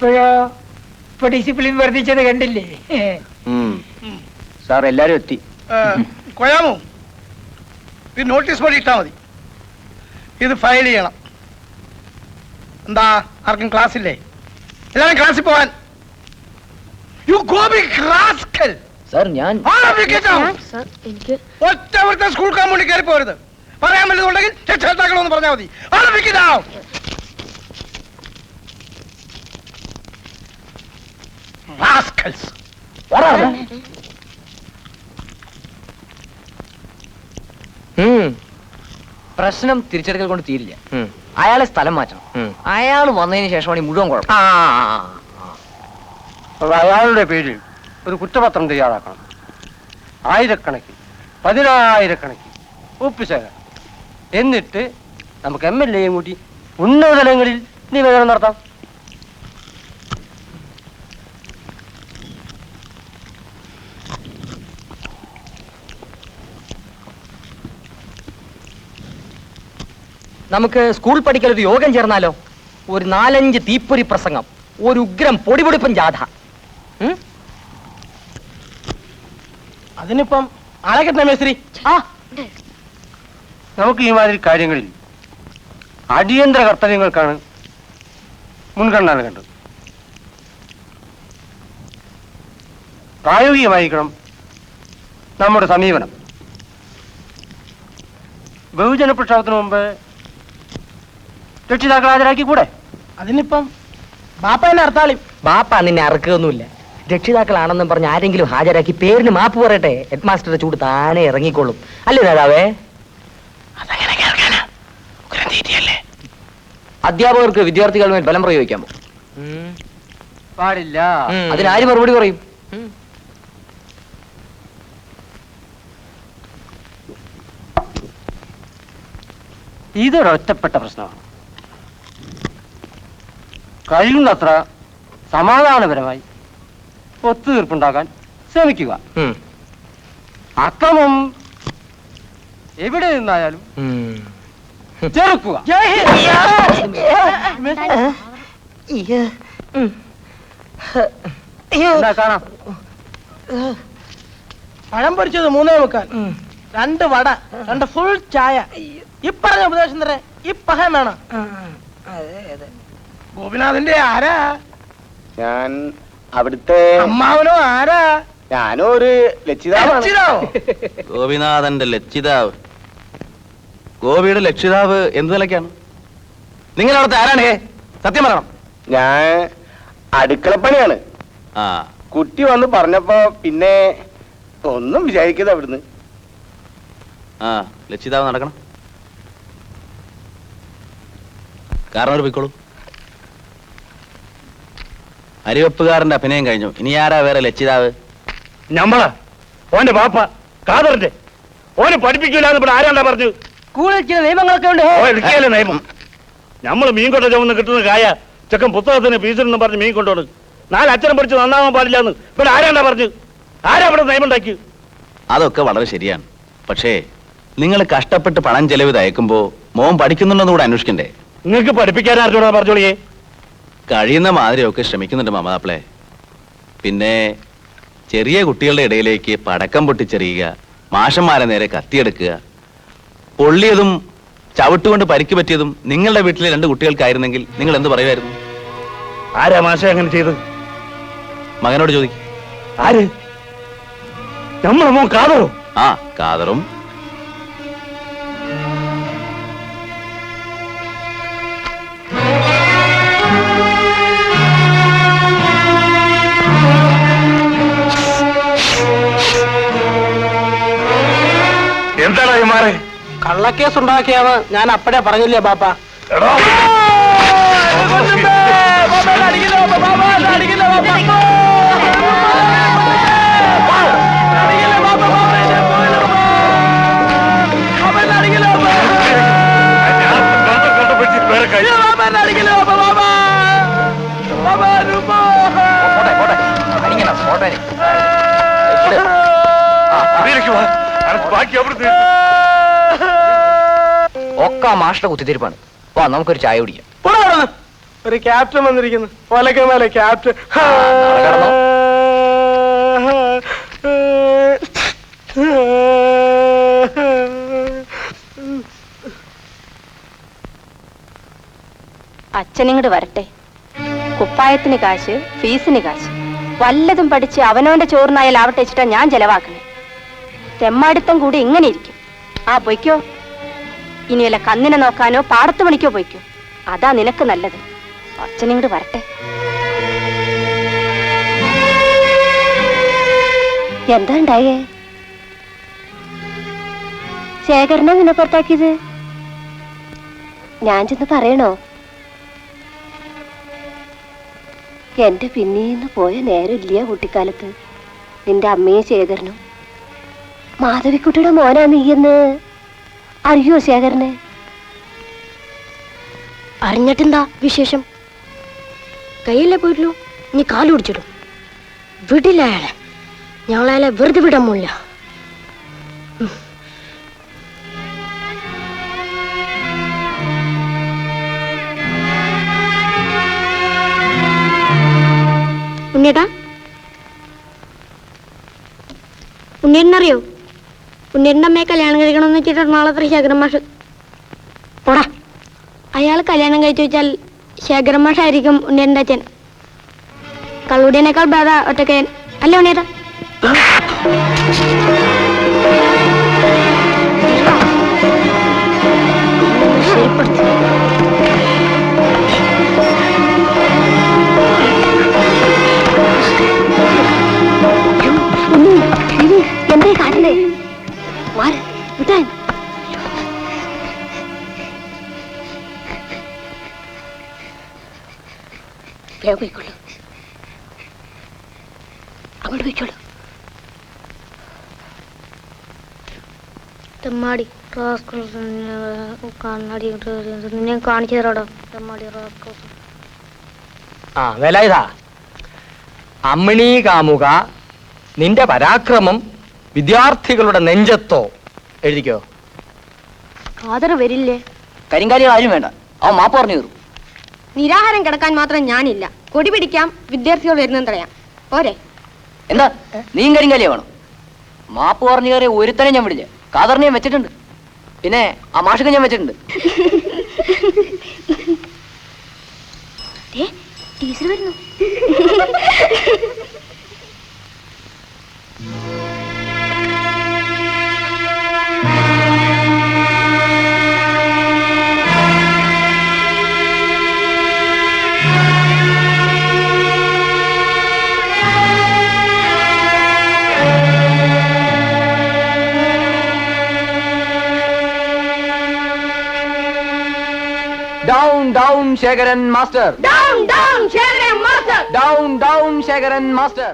ഇപ്പോഴോ? ഇപ്പൊ ഡിസിപ്ലിൻ വർദ്ധിച്ചത് കണ്ടില്ലേ? സാർ എല്ലാരും എത്തി. കൊയാമോ? ഈ നോട്ടീസ് ബോർഡ് ഇട്ടാ മതി. ഇത് ഫയൽ ചെയ്യണം. എന്താ ആർക്കും ക്ലാസ് ഇല്ലേ? എല്ലാവരും ക്ലാസ്സിൽ പോവാൻ. യു ഗോ ബി ക്ലാസ്കൽ സാർ ഞാൻ സർ എനിക്ക് ഒറ്റ സ്കൂൾ കാമ്പൗണ്ടിൽ കയറി പോരുത്. പറയാൻ വല്ലതുണ്ടെങ്കിൽ രക്ഷകർത്താക്കളൊന്ന് പറഞ്ഞാൽ മതി. ആരംഭിക്കണോ Hmm. പ്രശ്നം തിരിച്ചെടുക്കൽ കൊണ്ട് തീരില്ല. അയാളെ സ്ഥലം മാറ്റണം. അയാൾ വന്നതിന് ശേഷമാണ് ഈ മുഴുവൻ കുഴപ്പം. അയാളുടെ പേരിൽ ഒരു കുറ്റപത്രം തയ്യാറാക്കണം. ആയിരക്കണക്കിന് പതിനായിരക്കണക്കിന് ഒപ്പിച്ചേരാം. എന്നിട്ട് നമുക്ക് എം എൽ എയും കൂട്ടി ഉന്നതതലങ്ങളിൽ നിവേദനം നടത്താം. നമുക്ക് സ്കൂൾ പഠിക്കൽ ഒരു യോഗം ചേർന്നാലോ? ഒരു നാലഞ്ച് തീപ്പൊരി പ്രസംഗം. ഒരു ഉഗ്രം പൊടിപൊടിപ്പൻ ജാഥ? അതിനിപ്പം ആളെ മേസ്ത്രി. ആ. നമുക്ക് ഈ മാതിരി കാര്യങ്ങളിൽ അടിയന്തര കർത്തവ്യങ്ങൾക്കാണ് മുൻഗണന നൽകേണ്ടത്. പ്രായോഗികമായിരിക്കണം നമ്മുടെ സമീപനം. ബഹുജന പ്രക്ഷോഭത്തിന് മുമ്പ് രക്ഷിതാക്കൾ ഹാജരാക്കി കൂടെ അതിനിപ്പം ബാപ്പ എന്നെ അർത്താളി. ബാപ്പ നിന്നെ അറക്കുകയൊന്നുമില്ല. രക്ഷിതാക്കളാണെന്നും പറഞ്ഞ് ആരെങ്കിലും ഹാജരാക്കി പേരിന് മാപ്പ് പറയട്ടെ? ഹെഡ് മാസ്റ്ററുടെ ചൂട് താനെ ഇറങ്ങിക്കൊള്ളും അല്ലേ നേതാവേ അധ്യാപകർക്ക് വിദ്യാർത്ഥികൾ മേൽ ബലം പ്രയോഗിക്കാമോ? പാടില്ല. അതിനാര് മറുപടി പറയും? ഇതൊരൊറ്റപ്പെട്ട പ്രശ്നമാണ് കഴിയുന്നത്ര സമാധാനപരമായി ഒത്തുതീർപ്പുണ്ടാക്കാൻ ശ്രമിക്കുക. അക്രമം എവിടെ നിന്നായാലും. ചെറുക്കുക. കാണാം? പഴം പൊരിച്ചത് മൂന്നേ മുക്കാൽ. രണ്ട് വട രണ്ട് ഫുൾ ചായ. ഇപ്പറഞ്ഞ പറഞ്ഞ ഉപദേശം തരേ ഇപ്പഹം വേണം ഗോപിനാഥന്റെ ആരാ? ഞാൻ അവിടുത്തെ അമ്മാവനോ ആരാ? ഞാനോ ഒരു ലക്ഷിതാവാണ് ലക്ഷിതാവോ? ഗോപിനാഥന്റെ ലക്ഷിതാവ് ഗോപിയുടെ ലക്ഷിതാവ് എന്ത് നിലയ്ക്കാണ്? നിങ്ങൾ അവിടുത്തെ ആരാണ്? ഹേ? സത്യം പറയണം. ഞാൻ അടുക്കളപ്പണിയാണ്. ആ. കുട്ടി വന്ന് പറഞ്ഞപ്പോ പിന്നെ ഒന്നും വിചാരിക്കരുത് അവിടുന്ന്. ആ ലക്ഷിതാവ് നടക്കണം. കാരണം ഒരു പൊയ്ക്കോളൂ. അരിവെപ്പുകാരന്റെ അഭിനയം കഴിഞ്ഞു. ഇനി ആരാ വേറെ ലക്ഷിതാവ് നമ്മളാ ഓന്റെ പാപ്പ കാതറിന്റെ ഓനെ പഠിപ്പിക്കൂലെന്ന് ഇവിടെ ആരാണ്ടാ പറഞ്ഞു? സ്കൂളിൽ ചില നിയമങ്ങളൊക്കെ ഉണ്ട്. നിയമം. നമ്മൾ മീൻ കൊണ്ട ചുമന്ന് കിട്ടുന്ന കായ ചെക്കൻ പുസ്തകത്തിന് ഫീസിനെന്ന് പറഞ്ഞ് മീൻ കൊണ്ടോണ് നാല് അച്ഛനം പഠിച്ച് നന്നാവാൻ പാടില്ലെന്ന് ഇവിടെ ആരാണ്ടാ പറഞ്ഞു? ആരാ ഇവിടെ നിയമം ഉണ്ടാക്കി അതൊക്കെ വളരെ ശരിയാണ്. പക്ഷേ നിങ്ങൾ കഷ്ടപ്പെട്ട് പണം ചെലവ് അയക്കുമ്പോ മോൻ പഠിക്കുന്നുണ്ടെന്ന് കൂടെ അന്വേഷിക്കണ്ടേ? നിങ്ങൾക്ക് പഠിപ്പിക്കാൻ ആരോടാ പറഞ്ഞോളിയേ? കഴിയുന്ന മാതിരിയൊക്കെ ശ്രമിക്കുന്നുണ്ട് മമതാപ്പിളെ പിന്നെ ചെറിയ കുട്ടികളുടെ ഇടയിലേക്ക് പടക്കം പൊട്ടിച്ചെറിയുക മാഷന്മാരെ നേരെ കത്തിയെടുക്കുക പൊള്ളിയതും ചവിട്ടുകൊണ്ട് പരിക്ക് പറ്റിയതും നിങ്ങളുടെ വീട്ടിലെ രണ്ട് കുട്ടികൾക്കായിരുന്നെങ്കിൽ നിങ്ങൾ എന്ത് പറയുമായിരുന്നു? ആരാ മാഷ അങ്ങനെ ചെയ്ത് മകനോട് ചോദിക്കും. ആര്? നമ്മളെ മോൻ കാതറോ? ആ കാതറും. മാറേ കള്ളക്കേസ് ഉണ്ടാക്കിയാണ് ഞാൻ അപ്പഴേ പറഞ്ഞില്ലേ ബാപ്പ എടോ പോട്ടെ പോട്ടെ അടിക്കണം പോട്ടെ ബാക്കി അവിടുത്തെ ഒക്കെ ആ മാഷ്ട കുത്തിത്തിരിപ്പാണ്. വാ നമുക്കൊരു ചായ കുടിക്കാം. ഒരു ക്യാപ്റ്റൻ വന്നിരിക്കുന്നു. ഒലക്കമേലെ ക്യാപ്റ്റൻ. അച്ഛനിങ്ങോട് വരട്ടെ. കുപ്പായത്തിന് കാശ് ഫീസിന് കാശ്. വല്ലതും പഠിച്ച് അവനവന്റെ ചോറിനായാലാവട്ടെ വെച്ചിട്ടാ ഞാൻ ചെലവാക്കണേ തെമ്മാടിത്തം കൂടി ഇങ്ങനെ ഇരിക്കും. ആ പൊയ്ക്കോ. ഇനി വല്ല കന്നിനെ നോക്കാനോ പാടത്ത് പണിക്കോ പോയിക്കോ? അതാ നിനക്ക് നല്ലത്. അച്ഛനിങ്ങോട്ട് വരട്ടെ. എന്താ ഉണ്ടായേ? ശേഖരനെ നിന്നെ പുറത്താക്കിയത്? ഞാൻ ചെന്ന് പറയണോ? എന്റെ പിന്നീന്ന് പോയ നേരമില്ല കുട്ടിക്കാലത്ത്? നിന്റെ അമ്മയും ശേഖരനും? മാധവിക്കുട്ടിയുടെ മോനാ നീയെന്ന്? അറിയോ ശേഖരനെ? അറിഞ്ഞിട്ടെന്താ വിശേഷം? കയ്യല്ലേ പോയിട്ടുള്ളൂ? നീ കാലു പിടിച്ചിടും. വിടില്ല അയാളെ. ഞങ്ങളയാളെ വെറുതെ വിടാൻ പോലില്ല ഉണ്ണിയേട്ടാ? ഉണ്ണിയേട്ടനറിയോ? ഉണ്ണിയേട്ടന്റെ അമ്മയെ കല്യാണം കഴിക്കണമെന്ന് വെച്ചിട്ട് എറണാകുളത്ത് ശേഖരൻ മാഷ്. പോടാ. അയാൾ കല്യാണം കഴിച്ചു വെച്ചാൽ ശേഖരമാഷായിരിക്കും ഉണ്ണിയേട്ടന്റെ അച്ഛൻ. കള്ളുടിയനേക്കാൾ ബാധ ഒറ്റക്കയൻ. അല്ല ഉണ്ണിയേട്ടാ? ശരിപ്പെടുത്തി വേഗം പോയിക്കൊള്ളു അങ്ങോട്ട് പോയിക്കോളൂ. തെമ്മാടി കണ്ണാടി നിന്നെ കാണിച്ചു തരാടാ തെമ്മാടി ആ വേലായുധ. അമ്മിണി കാമുക നിന്റെ പരാക്രമം വിദ്യാർത്ഥികളുടെ നെഞ്ചത്തോ. എഴുതിക്കോ. ആദരവ് വരില്ലേ? കരിങ്കാലികൾ ആരും വേണ്ട. അവൻ മാപ്പ് പറഞ്ഞു കയറും നിരാഹാരം കിടക്കാൻ മാത്രം ഞാനില്ല. കൊടി പിടിക്കാം വിദ്യാർത്ഥികൾ വരുന്നത് തടയാം പോരെ. എന്താ? നീയും കരിങ്കാലിയ വേണം. മാപ്പ് പറഞ്ഞു കയറിയ ഒരുത്തനെ ഞാൻ വിടില്ല. കാതറിനെ ഞാൻ വെച്ചിട്ടുണ്ട്. പിന്നെ ആ മാഷൊക്കെ ഞാൻ വെച്ചിട്ടുണ്ട്. ടീച്ചർ വരുന്നു. down Sekharan master down down Sekharan master down down Sekharan master